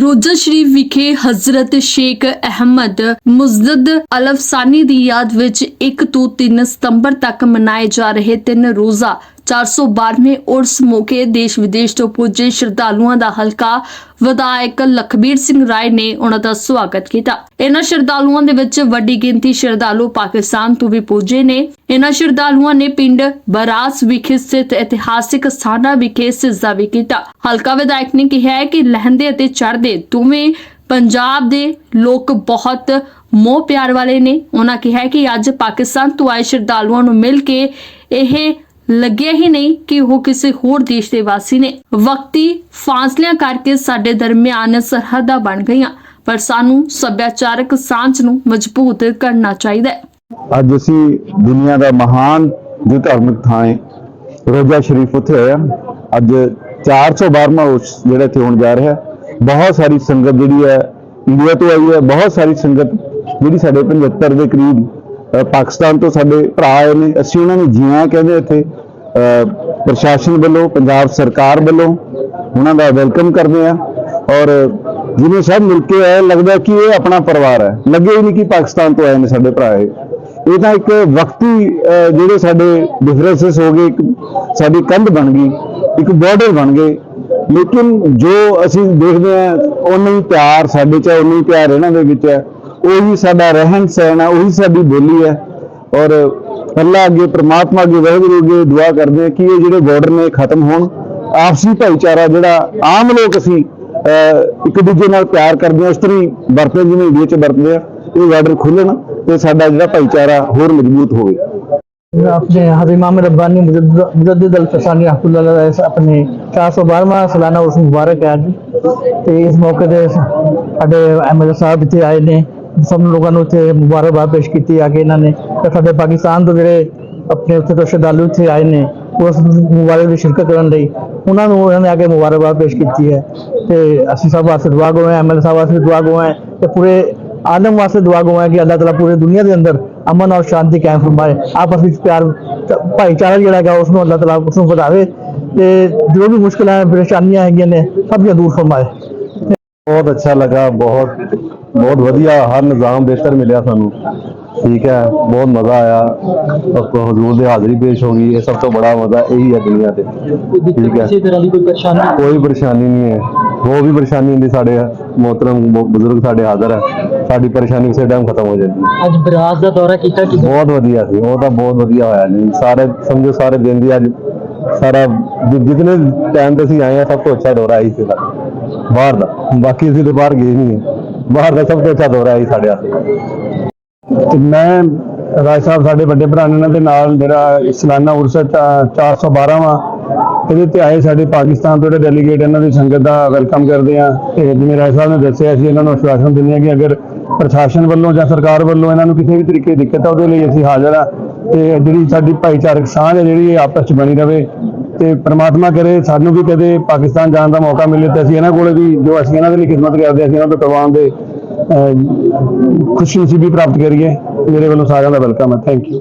ਰੋਜ਼ਾ ਸ਼ਰੀਫ ਵਿਖੇ ਹਜ਼ਰਤ ਸ਼ੇਖ ਅਹਿਮਦ ਮੁਜ਼ਦਦ ਅਲਫਸਾਨੀ ਦੀ ਯਾਦ ਵਿੱਚ 1 ਤੋਂ 3 ਸਤੰਬਰ ਤੱਕ ਮਨਾਏ ਜਾ ਰਹੇ ਤਿੰਨ ਰੋਜ਼ਾ 412ਵੇਂ ਉਰਸ ਮੌਕੇ ਦੇਸ਼ ਵਿਦੇਸ਼ ਤੋਂ ਪੁੱਜੇ ਸ਼ਰਧਾਲੂਆਂ ਦਾ ਹਲਕਾ ਵਿਧਾਇਕ ਲਖਬੀਰ ਸਿੰਘ ਰਾਏ ਨੇ ਉਹਨਾਂ ਦਾ ਸਵਾਗਤ ਕੀਤਾ। ਇਹਨਾਂ ਸ਼ਰਧਾਲੂਆਂ ਦੇ ਵਿੱਚ ਵੱਡੀ ਗਿਣਤੀ ਸ਼ਰਧਾਲੂ ਪਾਕਿਸਤਾਨ ਤੋਂ ਵੀ ਪੁੱਜੇ ਨੇ। ਇਹਨਾਂ ਸ਼ਰਧਾਲੂਆਂ ਨੇ ਪਿੰਡ ਬਰਾਸ ਵਿਖੇ ਸਥਿਤ ਇਤਿਹਾਸਿਕ ਸਥਾਨਾਂ ਵਿਖੇ ਸਿਜਦਾ ਵੀ ਕੀਤਾ। ਹਲਕਾ ਵਿਧਾਇਕ ਨੇ ਕਿਹਾ ਹੈ ਕਿ ਲਹਿੰਦੇ ਅਤੇ ਚੜ੍ਹਦੇ ਦੋਵੇਂ ਪੰਜਾਬ ਦੇ ਲੋਕ ਬਹੁਤ ਮੋਹ ਪਿਆਰ ਵਾਲੇ ਨੇ। ਉਹਨਾਂ ਕਿਹਾ ਕਿ ਅੱਜ ਪਾਕਿਸਤਾਨ ਤੋਂ ਆਏ ਸ਼ਰਧਾਲੂਆਂ ਨੂੰ ਮਿਲ ਕੇ ਇਹ ਲੱਗਿਆ ਹੀ ਨਹੀਂ ਕਿ ਉਹ ਕਿਸੇ ਹੋਰ ਦੇਸ਼ ਦੇ ਵਾਸੀ ਨੇ ਵਕਤੀ ਫਾਸਲਿਆਂ ਕਰਕੇ ਸਾਡੇ ਦਰਮਿਆਨ ਸਰਹੱਦਾਂ ਬਣ ਗਈਆਂ। ਪਰ ਸਾਨੂੰ ਸੱਭਿਆਚਾਰਕ ਸਾਂਝ ਨੂੰ ਮਜ਼ਬੂਤ ਕਰਨਾ ਚਾਹੀਦਾ ਹੈ। ਅੱਜ ਅਸੀਂ ਦੁਨੀਆ ਦਾ ਮਹਾਨ ਜੋ ਧਾਰਮਿਕ ਥਾਂ ਹੈ। ਰੋਜ਼ਾ ਸ਼ਰੀਫ ਉੱਥੇ ਹੋਇਆ। ਅੱਜ 412ਵਾਂ ਉਸ ਜਿਹੜਾ ਇੱਥੇ ਹੋਣ ਜਾ ਰਿਹਾ। ਬਹੁਤ ਸਾਰੀ ਸੰਗਤ ਜਿਹੜੀ ਹੈ, ਇੰਡੀਆ ਤੋਂ ਆਈ ਹੈ। ਬਹੁਤ ਸਾਰੀ ਸੰਗਤ ਜਿਹੜੀ ਸਾਡੇ 75 ਦੇ ਕਰੀਬ ਪਾਕਿਸਤਾਨ ਤੋਂ ਸਾਡੇ ਭਰਾ ਆਏ ਨੇ। ਅਸੀਂ ਉਹਨਾਂ ਨੂੰ ਜੀਆਂ ਕਹਿੰਦੇ ਇੱਥੇ। ਪ੍ਰਸ਼ਾਸਨ ਵੱਲੋਂ, ਪੰਜਾਬ ਸਰਕਾਰ ਵੱਲੋਂ ਉਹਨਾਂ ਦਾ ਵੈਲਕਮ ਕਰਦੇ ਆ ਔਰ ਜਿਵੇਂ ਸਭ ਮਿਲ ਕੇ ਆਏ, ਲੱਗਦਾ ਕਿ ਇਹ ਆਪਣਾ ਪਰਿਵਾਰ ਹੈ। ਲੱਗੇ ਹੀ ਨਹੀਂ ਕਿ ਪਾਕਿਸਤਾਨ ਤੋਂ ਆਏ ਨੇ ਸਾਡੇ ਭਰਾ ਇਹ। ਤਾਂ ਇੱਕ ਵਕਤੀ ਜਿਹੜੇ ਸਾਡੇ ਡਿਫਰੈਂਸਸ ਹੋ ਗਏ, ਇੱਕ ਸਾਡੀ ਕੰਧ ਬਣ ਗਈ, ਇੱਕ ਬਾਰਡਰ ਬਣ ਗਏ। ਲੇਕਿਨ ਜੋ ਅਸੀਂ ਦੇਖਦੇ ਹਾਂ ਉਨਾ ਹੀ ਪਿਆਰ ਸਾਡੇ ਚ ਉਨਾ ਹੀ ਪਿਆਰ ਇਹਨਾਂ ਦੇ ਵਿੱਚ ਹੈ। ਉਹੀ ਸਾਡਾ ਰਹਿਣ ਸਹਿਣ ਹੈ ਉਹੀ ਸਾਡੀ ਬੋਲੀ ਹੈ ਔਰ ਅੱਲਾ ਅੱਗੇ ਪ੍ਰਮਾਤਮਾ ਅੱਗੇ ਵਾਹਿਗੁਰੂ ਅੱਗੇ ਦੁਆ ਕਰਦੇ ਹਾਂ ਕਿ ਇਹ ਜਿਹੜੇ ਬਾਰਡਰ ਨੇ ਖਤਮ ਹੋਣ ਆਪਸੀ ਭਾਈਚਾਰਾ ਜਿਹੜਾ ਆਮ ਲੋਕ ਅਸੀਂ ਅਹ, ਇੱਕ ਦੂਜੇ ਨਾਲ ਪਿਆਰ ਕਰਦੇ ਹਾਂ ਉਸ ਤਰ੍ਹਾਂ ਹੀ ਵਰਤਦੇ ਜਿਵੇਂ ਇੰਡੀਆ 'ਚ ਵਰਤਦੇ ਆ ਇਹ ਬਾਰਡਰ ਖੁੱਲਣ ਤੇ ਸਾਡਾ ਜਿਹੜਾ ਭਾਈਚਾਰਾ ਹੋਰ ਮਜ਼ਬੂਤ ਹੋਵੇ अपने हजरत इमाम रब्बानी मुजद्दिद अल फसानी रहमतुल्लाह अलैह से अपने 412ਵਾਂ ਸਾਲਾਨਾ ਉਸ ਮੁਬਾਰਕ ਹੈ ਅੱਜ ਤੇ ਇਸ ਮੌਕੇ ਤੇ ਸਾਡੇ ਐਮਐਲਏ ਸਾਹਿਬ ਇੱਥੇ ਆਏ ਨੇ ਸਭ ਲੋਕਾਂ ਨੂੰ ਉੱਥੇ ਮੁਬਾਰਕਬਾਦ ਪੇਸ਼ ਕੀਤੀ ਆ ਕੇ ਇਹਨਾਂ ਨੇ ਤੇ ਸਾਡੇ ਪਾਕਿਸਤਾਨ ਤੋਂ ਜਿਹੜੇ ਆਪਣੇ ਉੱਥੇ ਤੋਂ ਸ਼ਰਧਾਲੂ ਇੱਥੇ ਆਏ ਨੇ ਉਸ ਮੁਬਾਰਕ ਦੀ ਸ਼ਿਰਕਤ ਕਰਨ ਲਈ ਉਹਨਾਂ ਨੂੰ ਉਹਨਾਂ ਨੇ ਆ ਕੇ ਮੁਬਾਰਕਬਾਦ ਪੇਸ਼ ਕੀਤੀ ਹੈ। ਤੇ ਅਸੀਂ ਸਭ ਵਾਸਤੇ ਦੁਆ ਗੋ ਹੈ ਐਮਐਲਏ ਸਾਹਿਬ ਵਾਸਤੇ ਦੁਆ ਗੋ ਤੇ ਪੂਰੇ ਆਲਮ ਵਾਸਤੇ ਦੁਆ ਗੋ ਕਿ ਅੱਲਾਹ ਤਾਲਾ ਪੂਰੀ ਦੁਨੀਆ ਦੇ ਅੰਦਰ ਅਮਨ ਔਰ ਸ਼ਾਂਤੀ ਕਾਇਮ ਫਰਮਾਏ। ਆਪਸ ਵਿੱਚ ਪਿਆਰ, ਭਾਈਚਾਰਾ ਜਿਹੜਾ ਹੈਗਾ ਉਸ ਨੂੰ ਅੱਲਾਹ ਤਾਲਾ ਉਸ ਨੂੰ ਵਧਾਵੇ ਤੇ ਜੋ ਵੀ ਮੁਸ਼ਕਲਾਂ, ਪਰੇਸ਼ਾਨੀਆਂ ਹੈਗੀਆਂ ਨੇ, ਸਭ ਦੀਆਂ ਦੂਰ ਫਰਮਾਏ। ਬਹੁਤ ਅੱਛਾ ਲੱਗਾ, ਬਹੁਤ ਬਹੁਤ ਵਧੀਆ ਹਰ ਨਿਜ਼ਾਮ ਬਿਹਤਰ ਮਿਲਿਆ ਸਾਨੂੰ। ਠੀਕ ਹੈ ਬਹੁਤ ਮਜ਼ਾ ਆਇਆ। ਆਪਕੋ ਹਜ਼ੂਰ ਦੀ ਹਾਜ਼ਰੀ ਪੇਸ਼ ਹੋ ਗਈ। ਇਹ ਸਭ ਤੋਂ ਬੜਾ ਮਜ਼ਾ ਇਹੀ ਹੈ ਦੁਨੀਆ ਤੇ। ਠੀਕ ਹੈ। ਕਿਸੇ ਤਰ੍ਹਾਂ ਦੀ ਕੋਈ ਪਰੇਸ਼ਾਨੀ? ਕੋਈ ਪਰੇਸ਼ਾਨੀ ਨਹੀਂ ਹੈ। ਉਹ ਵੀ ਪਰੇਸ਼ਾਨੀ ਹੁੰਦੀ ਸਾਡੇ ਮੋਹਤਰਮ ਬ- ਬਜ਼ੁਰਗ ਸਾਡੇ ਹਾਜ਼ਰ ਹੈ। ਸਾਡੀ ਪਰੇਸ਼ਾਨੀ ਉਸੇ ਟਾਈਮ ਖਤਮ ਹੋ ਜਾਂਦੀ ਹੈ ਅੱਜ ਬਰਾਸ ਦਾ ਦੌਰਾ ਕੀਤਾ ਕਿ ਬਹੁਤ ਵਧੀਆ ਸੀ। ਉਹ ਤਾਂ ਬਹੁਤ ਵਧੀਆ ਹੋਇਆ ਜੀ। ਸਾਰੇ ਸਮਝੋ ਸਾਰੇ ਦਿਨ ਦੀ ਅੱਜ ਸਾਰਾ ਜਿ- ਜਿਤਨੇ ਟਾਈਮ ਤੇ ਅਸੀਂ ਆਏ ਆ ਸਭ ਤੋਂ ਅੱਛਾ ਦੌਰਾ ਆਈ ਸੀ ਬਾਹਰ ਦਾ। ਬਾਕੀ ਅਸੀਂ ਤੇ ਬਾਹਰ ਗਏ ਨਹੀਂ ਬਾਹਰ ਦਾ ਸਭ ਤੋਂ ਅੱਛਾ ਦੌਰਾ ਆਈ ਸਾਡੇ ਵਾਸਤੇ। ਤੇ ਮੈਂ ਰਾਜ ਸਾਹਿਬ, ਸਾਡੇ ਵੱਡੇ ਭਰਾ ਨੇ ਇਹਨਾਂ ਦੇ ਨਾਲ ਜਿਹੜਾ ਸਾਲਾਨਾ ਉਰਸ 412ਵਾਂ ਇਹਦੇ ਤੇ ਆਏ ਸਾਡੇ ਪਾਕਿਸਤਾਨ ਤੋਂ ਜਿਹੜੇ ਡੈਲੀਗੇਟ ਇਹਨਾਂ ਦੀ ਸੰਗਤ ਦਾ ਵੈਲਕਮ ਕਰਦੇ ਆ ਤੇ ਜਿਵੇਂ ਰਾਜ ਸਾਹਿਬ ਨੇ ਦੱਸਿਆ ਅਸੀਂ ਇਹਨਾਂ ਨੂੰ ਆਸ਼ਵਾਸਨ ਦਿੰਦੇ ਆ ਕਿ ਅਗਰ ਪ੍ਰਸ਼ਾਸਨ ਵੱਲੋਂ ਜਾਂ ਸਰਕਾਰ ਵੱਲੋਂ ਇਹਨਾਂ ਨੂੰ ਕਿਸੇ ਵੀ ਤਰੀਕੇ ਦੀ ਦਿੱਕਤ ਆ, ਉਹਦੇ ਲਈ ਅਸੀਂ ਹਾਜ਼ਰ ਆ ਤੇ ਜਿਹੜੀ ਸਾਡੀ ਭਾਈਚਾਰਕ ਸਾਂਝ ਹੈ, ਜਿਹੜੀ ਇਹ ਆਪਸ ਚ ਬਣੀ ਰਵੇ ਤੇ ਪ੍ਰਮਾਤਮਾ ਕਰੇ ਸਾਨੂੰ ਵੀ ਕਦੇ ਪਾਕਿਸਤਾਨ ਜਾਣ ਦਾ ਮੌਕਾ ਮਿਲੇ ਤੇ ਅਸੀਂ ਇਹਨਾਂ ਕੋਲੇ ਵੀ ਜੋ ਅਸੀਂ ਇਹਨਾਂ ਦੇ ਲਈ ਖਿਦਮਤ ਕਰਦੇ ਅਸੀਂ ਇਹਨਾਂ ਤੋਂ ਕਰਵਾਉਣ ਦੇ ਅਹ, ਖੁਸ਼ੀ ਨਸੀਬੀ ਪ੍ਰਾਪਤ ਕਰੀਏ। ਮੇਰੇ ਵੱਲੋਂ ਸਾਰਿਆਂ ਦਾ ਵੈਲਕਮ ਹੈ। Thank you